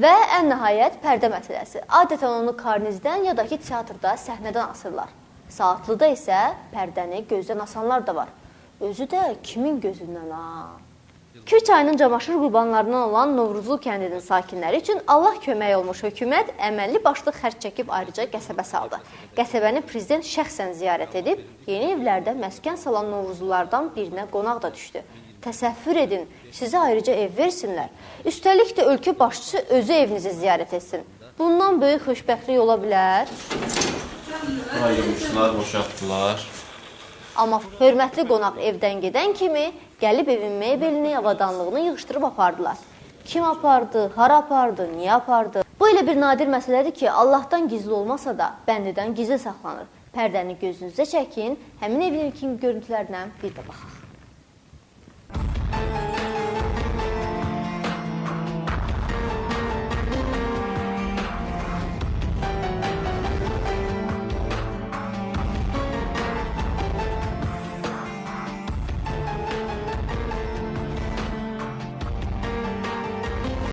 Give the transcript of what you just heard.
Və ən nəhayət pərdə məsələsi. Adətən onu karnizdən ya da ki teatrda səhnədən asırlar. Saatlıda isə pərdəni gözdən asanlar da var. Özü də kimin gözündən ha? Kür çayının camaşır qurbanlarından olan Novruzlu kəndinin sakinləri üçün Allah kömək olmuş hökumət əməlli başlı xərc çəkib ayrıca qəsəbə saldı. Qəsəbəni prezident şəxsən ziyarət edib, yeni evlərdə məskən salan Novruzlulardan birinə qonaq da düşdü. Təsəvvür edin, sizə ayrıca ev versinlər. Üstəlik də ölkə başçısı özü evinizi ziyarət etsin. Bundan böyük xoşbəxtlik ola bilər. Ayırmışlar, boşaltdılar. Amma hörmətli qonaq evdən gedən kimi gəlib evin mebelini, avadanlığını yığışdırıb apardılar. Kim apardı, hara apardı, niyə apardı? Bu elə bir nadir məsələdir ki, Allahdan gizli olmasa da bəndidən gizli saxlanır. Pərdəni gözünüzə çəkin, həmin evin ilkin görüntülərinə bir də baxaq.